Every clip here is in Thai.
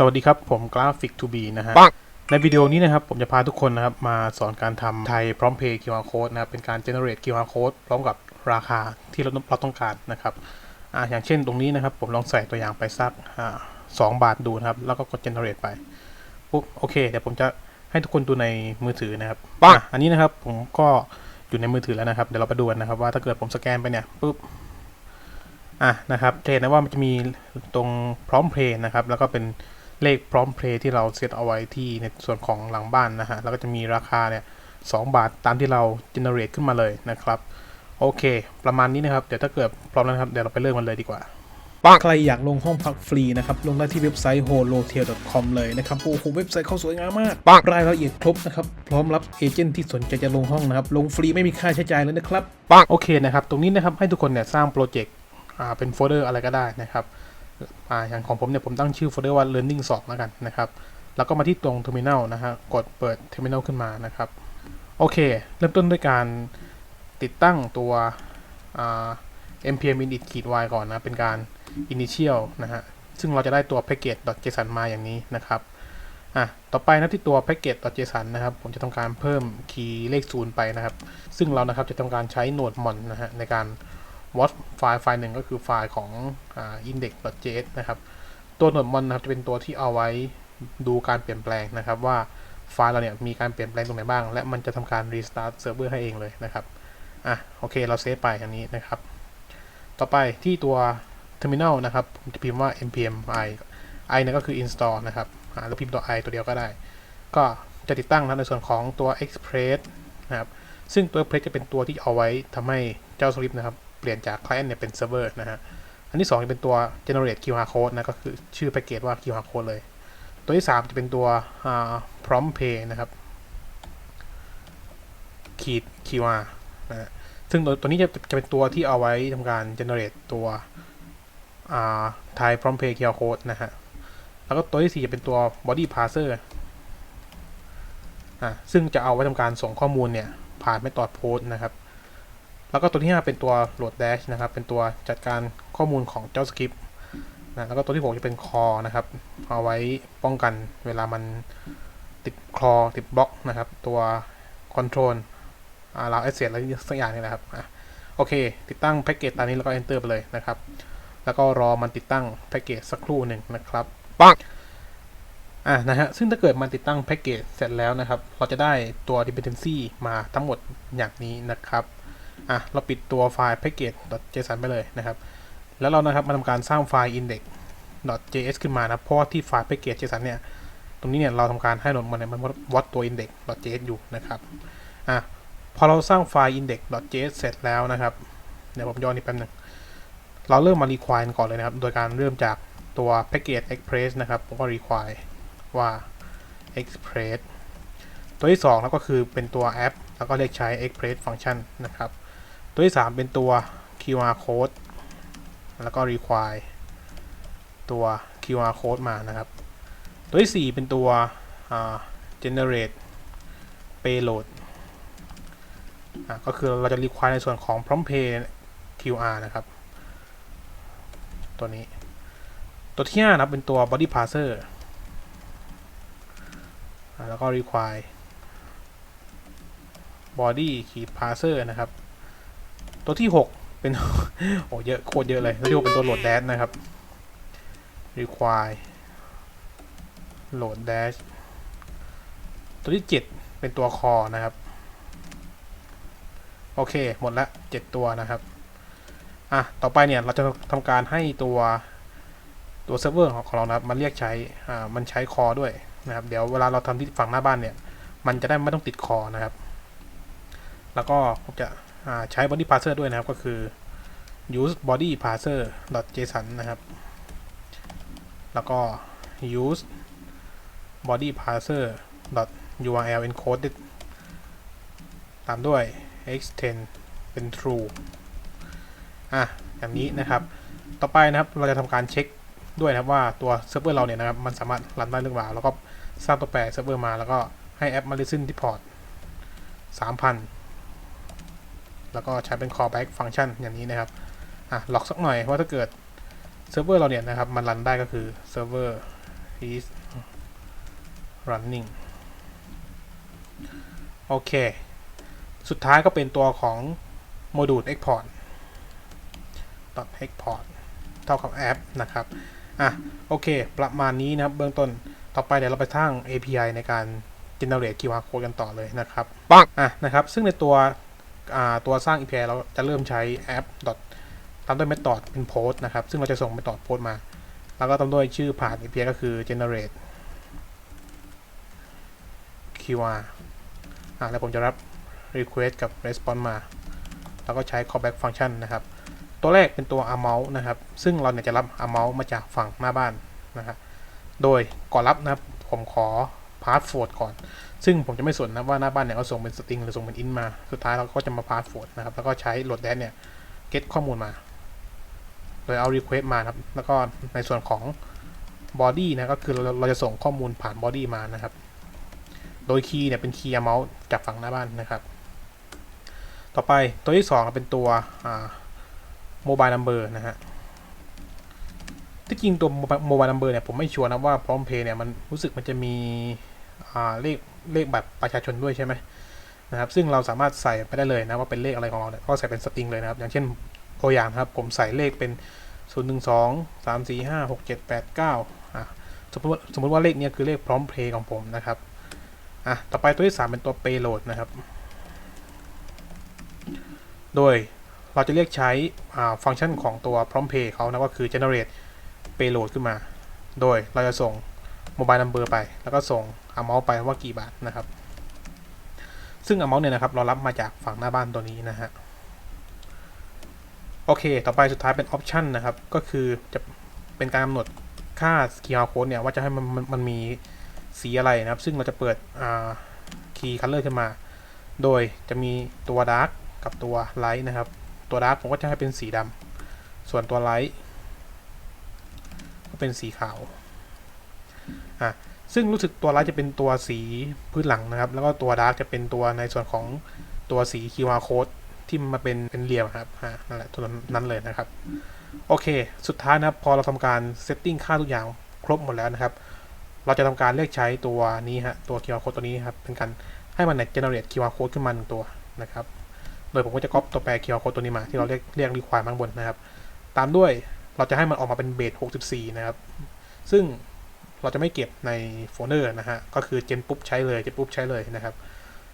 สวัสดีครับ ผมกราฟิก 2B นะฮะปังในวิดีโอนี้นะครับ ผมจะพาทุกคนนะครับ มาสอนการทำไทยพร้อมเพย์ QR code นะครับ เป็นการ generate QR code พร้อมกับราคาที่เราเราต้องการนะครับอ่าอย่างเช่นตรงนี้นะครับ ผมลองใส่ตัวอย่างไปสักอ่าสองบาทดูนะครับ แล้วก็กด generate ไปปุ๊บโอเค เดี๋ยวผมจะให้ทุกคนดูในมือถือนะครับปังอะอันนี้นะครับผมก็อยู่ในมือถือแล้วนะครับ เดี๋ยวเราไปดูกันนะครับ ว่าถ้าเกิดผมสแกนไปเนี่ยปุ๊บอะนะครับจะเห็นนะว่ามันจะมีตรงพร้อมเพลย์นะครับ แล้วก็เป็น เลขพร้อมเพลย์ที่เราเซตเอาไว้ที่ในส่วนของหลังบ้านนะฮะ แล้วก็จะมีราคาเนี่ยสองบาทตามที่เรา generate ขึ้นมาเลยนะครับโอเค ประมาณนี้นะครับ เดี๋ยวถ้าเกิดพร้อมแล้วนะครับ เดี๋ยวเราไปเริ่มกันเลยดีกว่า ใครอยากลงห้องพักฟรีนะครับ ลงได้ที่เว็บไซต์ holotel.com เลยนะครับ โอ้โห เว็บไซต์เขาสวยงามมากปังรายละเอียดครบนะครับ พร้อมรับเอเจนต์ที่สนใจจะลงห้องนะครับ ลงฟรีไม่มีค่าใช้จ่ายเลยนะครับปังโอเคนะครับ ตรงนี้นะครับ ให้ทุกคนเนี่ยสร้างโปรเจกต์ อ่า เป็นโฟลเดอร์อะไรก็ได้นะครับ อ่าอย่างของผมเนี่ยผมตั้งชื่อโฟลเดอร์ว่า learning 2แล้วกันนะครับแล้วก็มาที่ตรง terminal นะฮะกดเปิด terminal ขึ้นมานะครับโอเค เริ่มต้นด้วยการติดตั้งตัว npm init ขีด y ก่อนนะ เป็นการ initial นะฮะ ซึ่งเราจะได้ตัว package.json มาอย่างนี้นะครับอะต่อไปนะที่ตัว package.json นะครับ ผมจะทำการเพิ่มคีย์เลขศูนย์ไปนะครับ ซึ่งเรานะครับจะทำการใช้โนดมอนนะฮะในการ watch ไฟล์ไฟล์หนึ่งก็คือไฟล์ของอ่า index.js นะครับ ตัวหนดมอนนะครับจะเป็นตัวที่เอาไว้ดูการเปลี่ยนแปลงนะครับว่าไฟล์เราเนี่ยมีการเปลี่ยนแปลงตรงไหนบ้าง และมันจะทำการ restart server ให้เองเลยนะครับ อะโอเคเราเซฟไปอย่างนี้นะครับ ต่อไปที่ตัว terminal นะครับผมจะพิมพ์ว่า npm i i นี่ยก็คือ install นะครับอ่าแล้วพิมพ์ตัว i ตัวเดียวก็ได้ ก็จะติดตั้งนะในส่วนของตัว express นะครับ ซึ่งตัว express จะเป็นตัวที่เอาไว้ทำให้เจ้าสลิปนะครับ เปลี่ยนจาก client เนี่ยเป็น server นะฮะ อันที่ 2 จะเป็นตัว generate QR code นะ ก็คือชื่อแพ็กเกจว่า QR code เลย ตัวที่ 3 จะเป็นตัว prompt pay นะครับขีด QR นะฮะซึ่งตัวนี้จะจะเป็นตัวที่เอาไว้ทำการ generate ตัว Thai prompt pay QR code นะฮะ แล้วก็ตัวที่ 4 จะเป็นตัว body parser อะซึ่งจะเอาไว้ทำการส่งข้อมูลเนี่ยผ่าน method post นะครับ แล้วก็ตัวที่ 5 เป็นตัว load dash นะครับ เป็นตัวจัดการข้อมูลของเจ้าสคริปต์นะ แล้วก็ตัวที่ 6 จะเป็น core นะครับ เอาไว้ป้องกันเวลามันติดคอติดบล็อกนะครับ ตัว control เรา asset อะไรสักอย่างนี่นะครับโอเค ติดตั้งแพ็กเกจตามนี้แล้วก็ enter ไปเลยนะครับ แล้วก็รอมันติดตั้งแพ็กเกจสักครู่หนึ่งนะครับปังอะนะฮะซึ่งถ้าเกิดมันติดตั้งแพ็กเกจเสร็จแล้วนะครับ เราจะได้ตัว dependency มาทั้งหมดอย่างนี้นะครับ อะเราปิดตัวไฟล์ package.json ไปเลยนะครับ แล้วเรานะครับมาทำการสร้างไฟล์ index.js ขึ้นมานะเพราะว่าที่ไฟล์ package.json เนี่ยตรงนี้เนี่ยเราทำการให้โหลดมันเนี่ยมันวัดตัว index.js อยู่นะครับอะพอเราสร้างไฟล์ index.js เสร็จแล้วนะครับเดี๋ยวผมย้อนอีกแป๊บหนึงเราเริ่มมา require ก่อนเลยนะครับ โดยการเริ่มจากตัว package express นะครับผมก็ require ว่า express ตัวที่2แล้วก็คือเป็นตัวแอป แล้วก็เรียกใช้ express function นะครับ ตัวที่ 3 เป็นตัว QR code แล้วก็ require ตัว QR code มานะครับ ตัวที่ 4 เป็นตัว generate payload อะก็คือเราจะ require ในส่วนของ prompt pay QR นะครับ ตัวนี้ ตัวที่ 5 นะเป็นตัว body parser แล้วก็ require body ขีด parser นะครับ ตัวที่ 6 เป็น โอ้เยอะโคตรเยอะเลยตัวที่6เป็นตัว load dash นะครับ require load dash ตัวที่ 7 เป็นตัว core นะครับ โอเค หมดละ7ตัวนะครับอะต่อไปเนี่ยเราจะทำการให้ตัวตัวเซิร์ฟเวอร์ของเรานะครับมันเรียกใช้อ่ามันใช้คอด้วยนะครับ เดี๋ยวเวลาเราทำที่ฝั่งหน้าบ้านเนี่ย มันจะได้ไม่ต้องติดคอนะครับ แล้วก็ผมจะ ใช้ body parser ด้วยนะครับ ก็คือ use body parser json นะครับ แล้วก็ use body parser url encoded ตามด้วย extend เป็น true อะอย่างนี้นะครับ ต่อไปนะครับเราจะทำการเช็คด้วยนะครับว่าตัวเซิร์ฟเวอร์เราเนี่ยนะครับมันสามารถรันได้หรือเปล่าแล้วก็สร้างตัวแปรเซิร์ฟเวอร์มาแล้วก็ให้แอปมา listen ที่พอร์ต3,000 แล้วก็ใช้เป็น callback function อย่างนี้นะครับอะล็อกสักหน่อยว่าถ้าเกิดเซิร์ฟเวอร์เราเนี่ยนะครับ มันรันได้ก็คือเซิร์ฟเวอร์ is running โอเค สุดท้ายก็เป็นตัวของโมดูล export export เท่ากับแอปนะครับ อะ โอเค ประมาณนี้นะครับ เบื้องต้น ต่อไปเดี๋ยวเราไปสร้าง API ในการ generate QR code กันต่อเลยนะครับปังอะ นะครับ ซึ่งในตัวอ่า ตัวสร้าง API เราจะเริ่มใช้ app ตามด้วย method เป็น post นะครับ ซึ่งเราจะส่ง method post มา แล้วก็ตามด้วยชื่อผ่าน API ก็คือ generate QR อะแล้วผมจะรับ request กับ response มา แล้วก็ใช้ callback function นะครับ ตัวแรกเป็นตัว amount นะครับ ซึ่งเราเนี่ยจะรับ amount มาจากฝั่งหน้าบ้านนะครับ โดยก่อนรับนะครับ ผมขอ password ก่อน ซึ่งผมจะไม่สนนะว่าหน้าบ้านเนี่ยเขาส่งเป็น string หรือส่งเป็น int มา สุดท้ายเราก็จะมา password นะครับ แล้วก็ใช้ load dash เนี่ย get ข้อมูลมา โดยเอา request มาครับ แล้วก็ในส่วนของ body นะก็คือเราจะส่งข้อมูลผ่าน body มานะครับ โดย key เนี่ยเป็น key amount จากฝั่งหน้าบ้านนะครับ ต่อไปตัวที่สองเป็นตัวอ่า mobile number นะฮะที่จริงตัว mobile number เนี่ยผมไม่ชัวร์นะว่า prom pay เนี่ยมันรู้สึกมันจะมี เลขเลขบัตรประชาชนด้วยใช่ไหมนะครับซึ่งเราสามารถใส่ไปได้เลยนะว่าเป็นเลขอะไรของเราเนี่ยก็ใส่เป็นสตริงเลยนะครับ อย่างเช่นตัวอย่างนครับ ผมใส่เลขเป็น 0 1 2 3 4 5 6 7 8 9อะสมมติว่าสมมติว่าเลขเนี้ยคือเลขพร้อมเพย์ของผมนะครับอะต่อไปตัวที่ 3 เป็นตัว payload นะครับ โดยเราจะเรียกใช้อ่าฟังก์ชันของตัว prompt pay เขานะก็คือ generate payload ขึ้นมา โดยเราจะส่ง mobile number ไป แล้วก็ส่ง amount ไปว่ากี่บาทนะครับ ซึ่ง amount เนี่ยนะครับ เรารับมาจากฝั่งหน้าบ้านตัวนี้นะฮะโอเค ต่อไปสุดท้ายเป็น option นะครับ ก็คือจะเป็นการกำหนดค่า QR code เนี่ย ว่าจะให้มันมันมันมีสีอะไรนะครับ ซึ่งเราจะเปิดอ่า key color ขึ้นมา โดยจะมีตัว dark กับตัว light นะครับ ตัว dark ผมก็จะให้เป็นสีดำส่วนตัว light ก็เป็นสีขาว อะซึ่งรู้สึกตัว light จะเป็นตัวสีพื้นหลังนะครับ แล้วก็ตัว dark จะเป็นตัวในส่วนของตัวสี QR code ที่มาเป็นเป็นเรียวครับอ่านั่นแหละตัวนั้นเลยนะครับ โอเค สุดท้ายนะครับพอเราทำการ setting ค่าทุกอย่างครบหมดแล้วนะครับ เราจะทำการเรียกใช้ตัวนี้ฮะตัว QR code ตัวนี้ครับเป็นการให้มันเนี่ย generate QR code ขึ้นมาหนึ่งตัวนะครับ โดยผมก็จะ copy ตัวแปร QR code ตัวนี้มาที่เราเรียกเรียก require มาข้างบนนะครับ ตามด้วยเราจะให้มันออกมาเป็นเบส64 นะครับ ซึ่ง เราจะไม่เก็บในโฟลเดอร์นะฮะ ก็คือเจนปุ๊บใช้เลยเจนปุ๊บใช้เลยนะครับ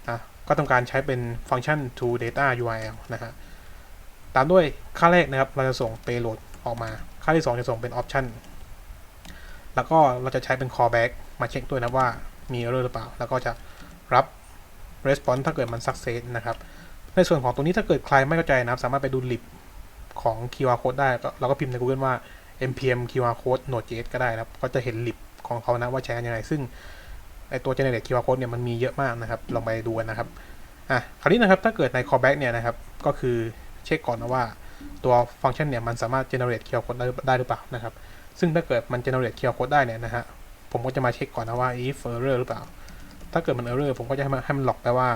อะก็ทำการใช้เป็นฟังก์ชัน to data URL นะฮะ ตามด้วยค่าแรกนะครับ เราจะส่ง payload ออกมา ค่าที่ 2 จะส่งเป็น option แล้วก็เราจะใช้เป็น callback มาเช็คด้วยนะว่ามี error หรือเปล่า แล้วก็จะรับ response ถ้าเกิดมัน success นะครับ ในส่วนของตรงนี้ถ้าเกิดใครไม่เข้าใจนะครับ สามารถไปดู lib ของ QR code ได้ เราก็พิมพ์ใน Google ว่า npm QR code node.js ก็ได้นะครับ ก็จะเห็น lib ของเขานะว่าใช้ยังไงซึ่งไอตัว generate QR code เนี่ยมันมีเยอะมากนะครับ ลองไปดูนะครับอะคราวนี้นะครับถ้าเกิดใน callback เนี่ยนะครับ ก็คือเช็คก่อนนะว่าตัวฟังก์ชันเนี่ยมันสามารถ generate QR code ได้ได้หรือเปล่านะครับ ซึ่งถ้าเกิดมัน generate QR code ได้เนี่ยนะฮะผมก็จะมาเช็คก่อนนะว่า if error หรือเปล่า ถ้าเกิดมัน error ผมก็จะให้มันให้มันหลอกไปว่า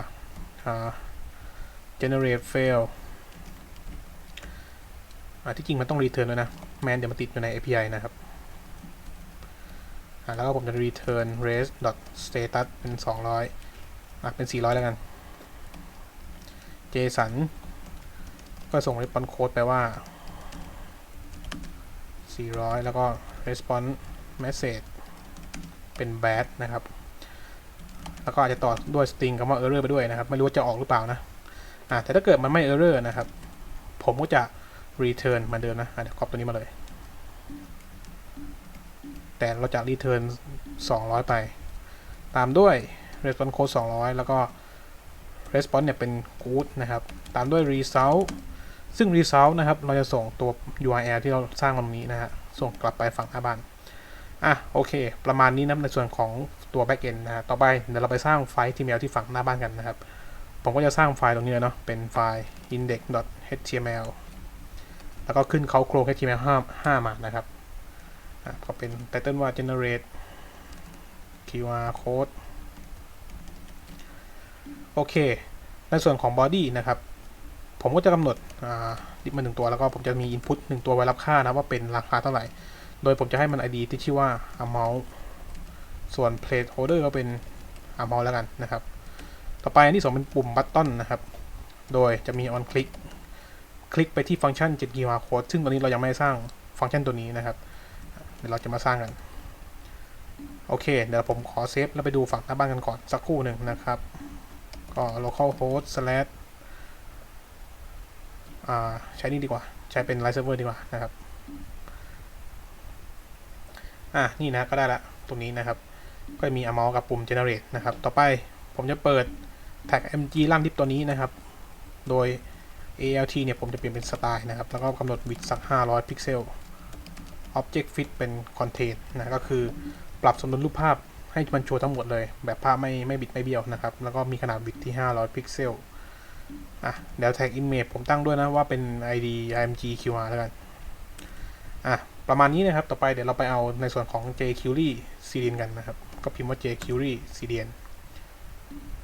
generate fail อ่าที่จริงมันต้อง return ด้วยนะ แมนเดี๋ยวมันติดอยู่ใน API นะครับ แล้วก็ผมจะ return race dot status เป็น 200อะเป็น 400 แล้วกัน JSON ก็ส่ง response code ไปว่า 400 แล้วก็ response message เป็น bad นะครับ แล้วก็อาจจะต่อด้วย string คำว่า error ไปด้วยนะครับ ไม่รู้ว่าจะออกหรือเปล่านะอ่าแต่ถ้าเกิดมันไม่ error นะครับ ผมก็จะ return มือนเดิมนะอะเดี๋ยว copy ตัวนี้มาเลย แต่เราจะ return 200 ไป ตามด้วย response code 200 แล้วก็ response เนี่ยเป็น good นะครับ ตามด้วย result ซึ่ง result นะครับ เราจะส่งตัว URL ที่เราสร้างตรงนี้นะฮะ ส่งกลับไปฝั่งหน้าบ้าน อะ โอเค ประมาณนี้นะในส่วนของตัว backend นะฮะ ต่อไปเดี๋ยวเราไปสร้างไฟล์ HTML ที่ฝั่งหน้าบ้านกันนะครับ ผมก็จะสร้างไฟล์ตรงนี้เนาะ เป็นไฟล์ index.html แล้วก็ขึ้นเขาโครง html 5 5มานะครับ ก็เป็น title ว่า generate QR code โอเค ในส่วนของ body นะครับ ผมก็จะกำหนดดิบมาหนึ่งตัวแล้วก็ผมจะมี input หนึ่งตัวไว้รับค่านะว่าเป็นราคาเท่าไหร่ โดยผมจะให้มัน id ที่ชื่อว่า amount ส่วน placeholder ก็เป็นอาเมาส์แล้วกันนะครับ ต่อไปอันที่สองเป็นปุ่มบัตตอนนะครับ โดยจะมี on click คลิกไปที่ฟังก์ชัน get QR code ซึ่งตอนนี้เรายังไม่ได้สร้างฟังก์ชันตัวนี้นะครับ เดี๋ยวเราจะมาสร้างกัน โอเค เดี๋ยวผมขอเซฟแล้วไปดูฝั่งหน้าบ้านกันก่อนสักครู่หนึ่งนะครับ ก็ localhost slash ใช้นี่ดีกว่า ใช้เป็น live server ดีกว่านะครับ อะ นี่นะก็ได้ละตรงนี้นะครับ ก็มี amount กับปุ่ม generate นะครับ ต่อไปผมจะเปิด tag mg ล่างดิฟตัวนี้นะครับ โดย alt เนี่ยผมจะเปลี่ยนเป็นสไตล์นะครับ แล้วก็กำหนด width สัก 500 พิกเซล object fit เป็น contain นะก็คือปรับสมดุลรูปภาพให้มันโชว์ทั้งหมดเลย แบบภาพไม่ไม่บิดไม่เบี้ยวนะครับ แล้วก็มีขนาด width ที่ 500 พิกเซลอะเดี๋ยว tag image ผมตั้งด้วยนะว่าเป็น id img qr แล้วกันอะประมาณนี้นะครับ ต่อไปเดี๋ยวเราไปเอาในส่วนของ jQuery cdn กันนะครับ ก็พิมพ์ว่า jQuery cdn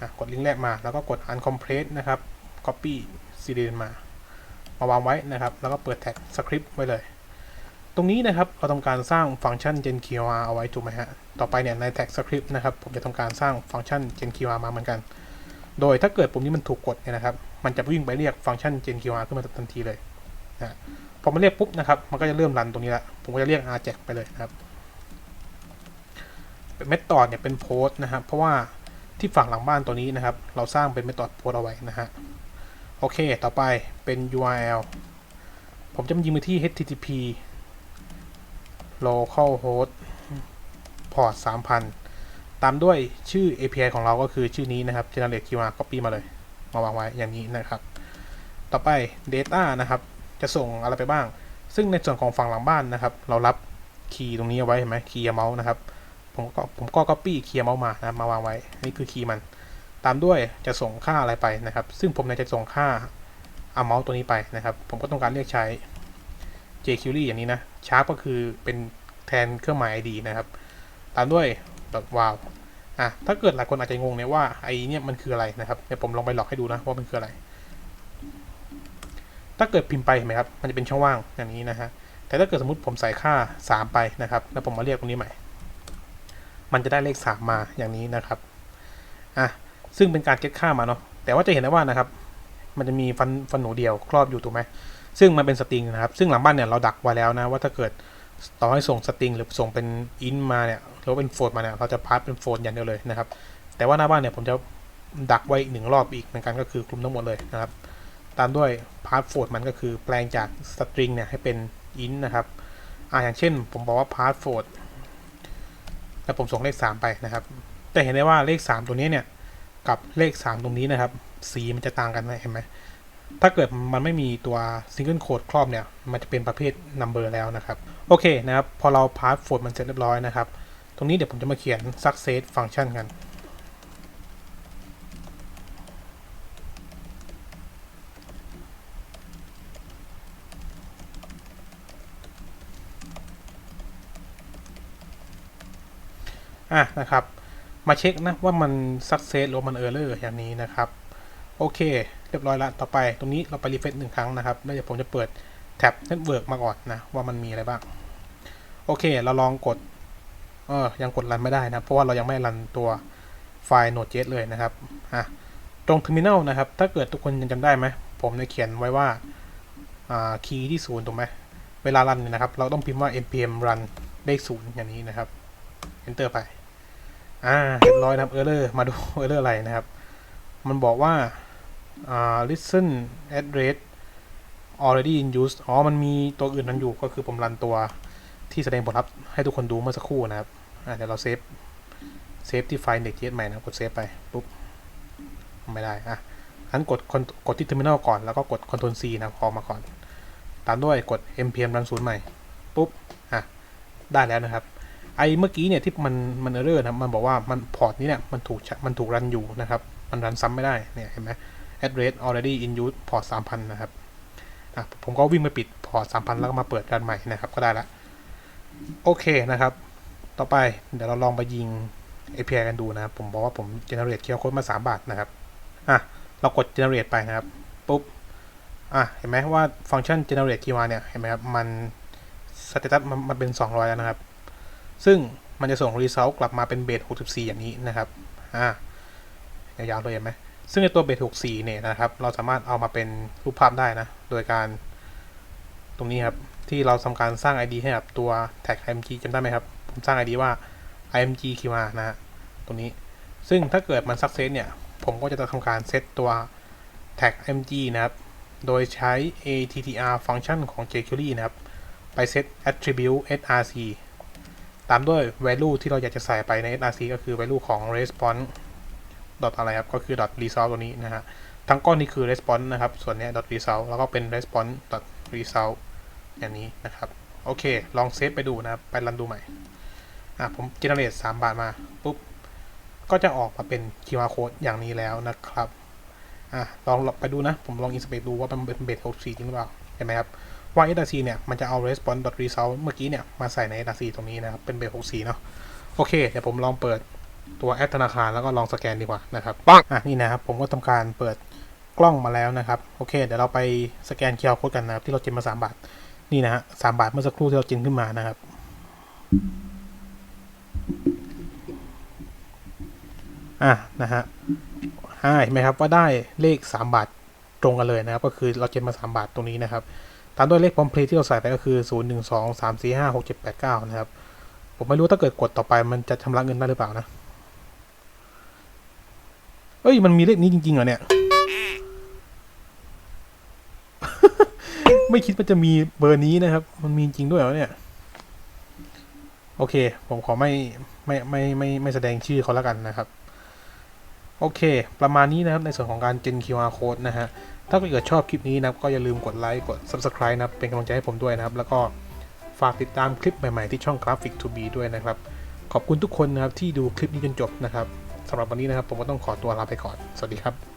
อะกดลิงก์แรกมา แล้วก็กด uncompress นะครับ copy cdn มามาวางไว้นะครับ แล้วก็เปิดแท็ก script ไว้เลย ตรงนี้นะครับเราต้องการสร้างฟังก์ชัน genqr เอาไว้ถูกไหมฮะ ต่อไปเนี่ยในแท็ก script นะครับผมจะทำการสร้างฟังก์ชัน genqr มาเหมือนกัน โดยถ้าเกิดปุ่มนี้มันถูกกดเนี่ยนะครับ มันจะวิ่งไปเรียกฟังก์ชัน genqr ขึ้นมาทันทีเลยนะพอมันเรียกปุ๊บนะครับ มันก็จะเริ่มรันตรงนี้ละ ผมก็จะเรียก rjack ไปเลยนะครับเมธอดเนี่ยเป็นโพสนะครับ เพราะว่าที่ฝั่งหลังบ้านตัวนี้นะครับ เราสร้างเป็นเมธอดโพสเอาไว้นะฮะ โอเค ต่อไปเป็น URL ผมจะมายิงไปที่ HTTP localhost port 3000 ตามด้วยชื่อ API ของเราก็คือชื่อนี้นะครับ generate QR copy มาเลย มาวางไว้อย่างนี้นะครับ ต่อไป data นะครับ จะส่งอะไรไปบ้าง ซึ่งในส่วนของฝั่งหลังบ้านนะครับ เรารับคีย์ตรงนี้เอาไว้เห็นไหมคีย์เมาส์นะครับ ผมก็ผมก็ copy คีย์เมาส์มานะมาวางไว้ นี่คือคีย์มัน ตามด้วยจะส่งค่าอะไรไปนะครับ ซึ่งผมเนี่ยจะส่งค่า amount ตัวนี้ไปนะครับ ผมก็ต้องการเรียกใช้ jQuery อย่างนี้นะ sharp ก็คือเป็นแทนเครื่องหมาย id นะครับ ตามด้วย wow อะถ้าเกิดหลายคนอาจจะงงเนี่ยว่าไอเนี่ยมันคืออะไรนะครับเดี๋ยวผมลองไปหลอกให้ดูนะว่ามันคืออะไร ถ้าเกิดพิมพ์ไปเห็นไหมครับ มันจะเป็นช่องว่างอย่างนี้นะฮะแต่ถ้าเกิดสมมติผมใส่ค่า 3 ไปนะครับ แล้วผมมาเรียกตรงนี้ใหม่ มันจะได้เลข 3 มาอย่างนี้นะครับอะซึ่งเป็นการเก็ตค่ามาเนาะแต่ว่าจะเห็นได้ว่านะครับ มันจะมีฟันฟันหนูเดียวครอบอยู่ถูกไหม ซึ่งมันเป็นสตริงนะครับ ซึ่งหลังบ้านเนี่ยเราดักไว้แล้วนะว่าถ้าเกิดต่อให้ส่งสตริงหรือส่งเป็นอินมาเนี่ยหรือว่าเป็นโฟลดมาเนี่ยเราจะพาร์สเป็นโฟลดอย่างเดียวเลยนะครับ แต่ว่าหน้าบ้านเนี่ยผมจะดักไว้อีกหนึ่งรอบอีกเหมือนกันก็คือคลุมทั้งหมดเลยนะครับ ตามด้วยพาร์สโฟลดมันก็คือแปลงจากสตริงเนี่ยให้เป็นอินนะครับอ่าอย่างเช่น ผมบอกว่าพาร์สโฟลดแล้วผมส่งเลข 3 ไปนะครับ แต่เห็นได้ว่าเลข 3 ตัวนี้เนี่ยกับเลข 3 ตรงนี้นะครับ สีมันจะต่างกันไหมเห็นไหม ถ้าเกิดมันไม่มีตัว single code ครอบเนี่ย มันจะเป็นประเภท number แล้วนะครับ โอเคนะครับ พอเรา pass f o r มันเสร็จเรียบร้อยนะครับ ตรงนี้เดี๋ยวผมจะมาเขียน success function กันอะนะครับ มาเช็คนะว่ามัน success หรือมัน error อย่างนี้นะครับ โอเค รียบร้อยล้วต่อไปตรงนี้เราไปรีเฟซหนึ่งครั้งนะครับแล้วเดี๋ยวผมจะเปิดแท็บ Network มาก่อนนะว่ามันมีอะไรบ้าง โอเค เราลองกดเออยังกดรันไม่ได้นะ เพราะว่าเรายังไม่รันตัวไฟล์ Node.js เลยนะครับอะตรง Terminal นะครับ ถ้าเกิดทุกคนยังจำได้ไหม ผมได้เขียนไว้ว่าอ่าคีย์ที่ศูนย์ถูกไหม เวลารันเนี่ยนะครับ เราต้องพิมพ์ว่า npm run เลขศูนย์อย่างนี้นะครับ enter ไป อ่า เรียบร้อยนะครับ error มาดู error อะไรนะครับ มันบอกว่า listen address already in use อ๋อ มันมีตัวอื่นนั้นอยู่ ก็คือผมรันตัวที่แสดงผลลัพธ์ให้ทุกคนดูเมื่อสักครู่นะครับเดี๋ยวเราเซฟ เซฟที่ไฟล์ index.js ใหม่นะ กดเซฟไป ปุ๊บ ไม่ได้ อะงั้นกดกดที่ terminal ก่อน แล้วก็กด Ctrl C นะคอมาก่อน ตามด้วยกด npm run ศูนย์ใหม่ ปุ๊บ อะ ได้แล้วนะครับ ไอ้เมื่อกี้เนี่ยที่มันมัน error นะ มันบอกว่ามันพอร์ตนี้เนี่ย มันถูก มันถูกรันอยู่นะครับ มันรันซ้ำไม่ได้ เนี่ย เห็นไหม address already in use port 3000 นะครับอะผมก็วิ่งไปปิดพอร์ต3,000 แล้วก็มาเปิดรันใหม่นะครับ ก็ได้ละโอเคนะครับ ต่อไปเดี๋ยวเราลองไปยิง API กันดูนะครับ ผมบอกว่าผม generate QR code มา 3 บาทนะครับอะเรากด generate ไปนะครับ ปุ๊บอะเห็นไหมว่าฟังก์ชัน generate QR เนี่ย เห็นไหมครับ มัน status มันมันเป็น 200 แล้วนะครับ ซึ่งมันจะส่ง result กลับมาเป็นเบส64 อย่างนี้นะครับอ่ายาวๆเลยเห็นไหม ซึ่งในตัวเบส64เนี่ยนะครับ เราสามารถเอามาเป็นรูปภาพได้นะ โดยการตรงนี้ครับ ที่เราทำการสร้าง ID ให้กับตัว tag img จำได้ไหมครับ ผมสร้าง ID ว่า img qr นะฮะตรงนี้ ซึ่งถ้าเกิดมัน success เนี่ย ผมก็จะทำการเซตตัว tag img นะครับ โดยใช้ attr ฟังก์ชันของ jQuery นะครับ ไปเซต attribute src ตามด้วย value ที่เราอยากจะใส่ไปใน src ก็คือ value ของ response ดอทอะไรครับ ก็คือ dot result ตัวนี้นะฮะ ทั้งก้อนนี้คือ response นะครับ ส่วนนี้ย dot result แล้วก็เป็น response dot result อย่างนี้นะครับ โอเค ลองเซฟไปดูนะครับ ไปรันดูใหม่ อะ ผม generate 3บาทมา ปุ๊บ ก็จะออกมาเป็น QR code อย่างนี้แล้วนะครับ อะ ลองไปดูนะ ผมลอง inspect ดูว่ามันเป็นเบส64จริงหรือเปล่า เห็นไหมครับว่า src เนี่ย มันจะเอา response dot result เมื่อกี้เนี่ย มาใส่ใน src ตรงนี้นะครับ เป็นเบส64 เนาะโอเค เดี๋ยวผมลองเปิด ตัวแอปธนาคารแล้วก็ลองสแกนดีกว่านะครับอะนี่นะครับผมก็ทำการเปิดกล้องมาแล้วนะครับโอเค เดี๋ยวเราไปสแกน QR code กันนะครับที่เราเจนมา 3 บาท นี่นะฮะสามบาทเมื่อสักครู่ที่เราเจนขึ้นมานะครับอะนะฮะอ่าเห็นไหมครับว่าได้เลข 3 บาทตรงกันเลยนะครับ ก็คือเราเจนมา 3 บาทตรงนี้นะครับ ตามด้วยเลขพร้อมเพลย์ที่เราใส่ไปก็คือ 0 1 2 3 4 5 6 7 8 9 นะครับ ผมไม่รู้ถ้าเกิดกดต่อไปมันจะชำระเงินได้หรือเปล่านะ เอ้ยมันมีเลขนี้จริงๆเหรอเนี่ย ไม่คิดว่าจะมีเบอร์นี้นะครับ มันมีจริงด้วยเหรอเนี่ย โอเค ผมขอไม่ไม่ไม่ไม่ไม่แสดงชื่อเขาแล้วกันนะครับ โอเค ประมาณนี้นะครับในส่วนของการ Gen QR Code นะฮะ ถ้าเกิดชอบคลิปนี้นะครับ ก็อย่าลืมกดไลค์กด Subscribe นะครับ เป็นกำลังใจให้ผมด้วยนะครับ แล้วก็ฝากติดตามคลิปใหม่ๆที่ช่อง Graphic to be ด้วยนะครับ ขอบคุณทุกคนนะครับที่ดูคลิปนี้จนจบนะครับ สำหรับวันนี้นะครับ ผมก็ต้องขอตัวลาไปก่อน สวัสดีครับ